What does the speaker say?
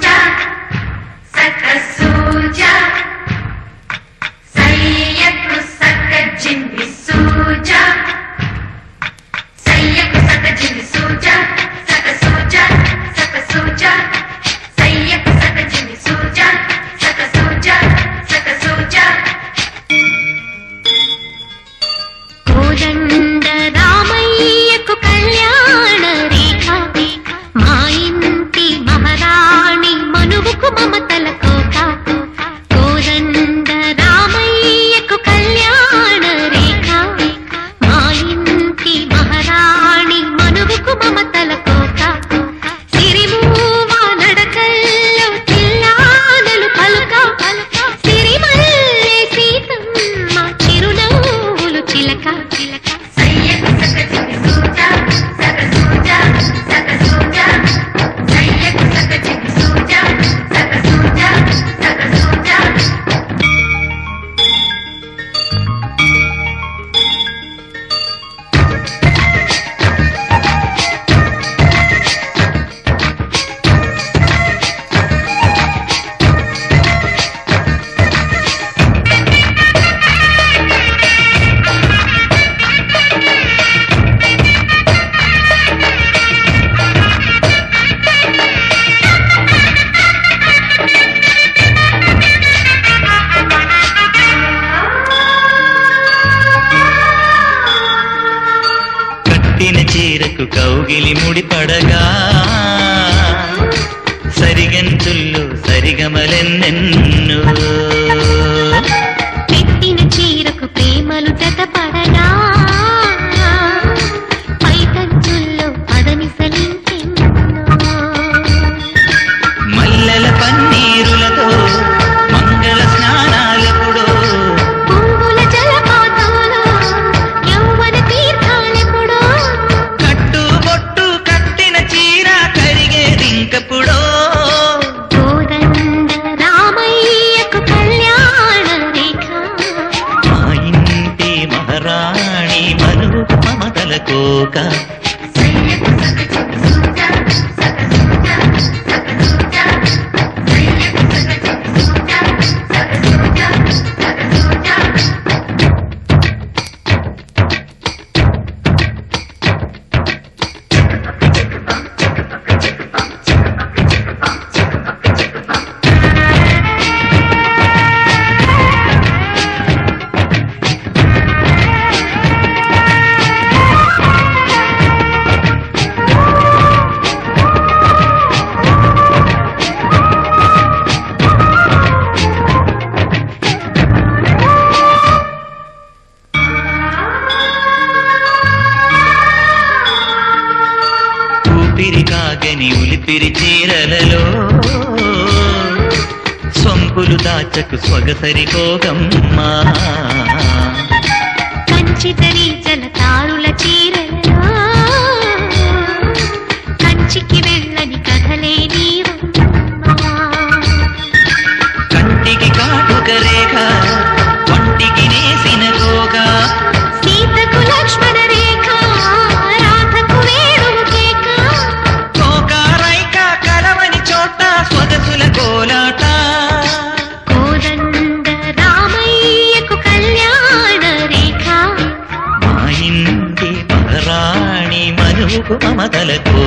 Jack. Kogili ముడిపడగా సరిగంతుళ్ళు సరిగమలెన్నెన్ను అనుకోక చక్కని ఉలిపిరి చీరలలో సొంపులు దాచకు సొగసరి పోగమ్మా కంచితని మమతలకు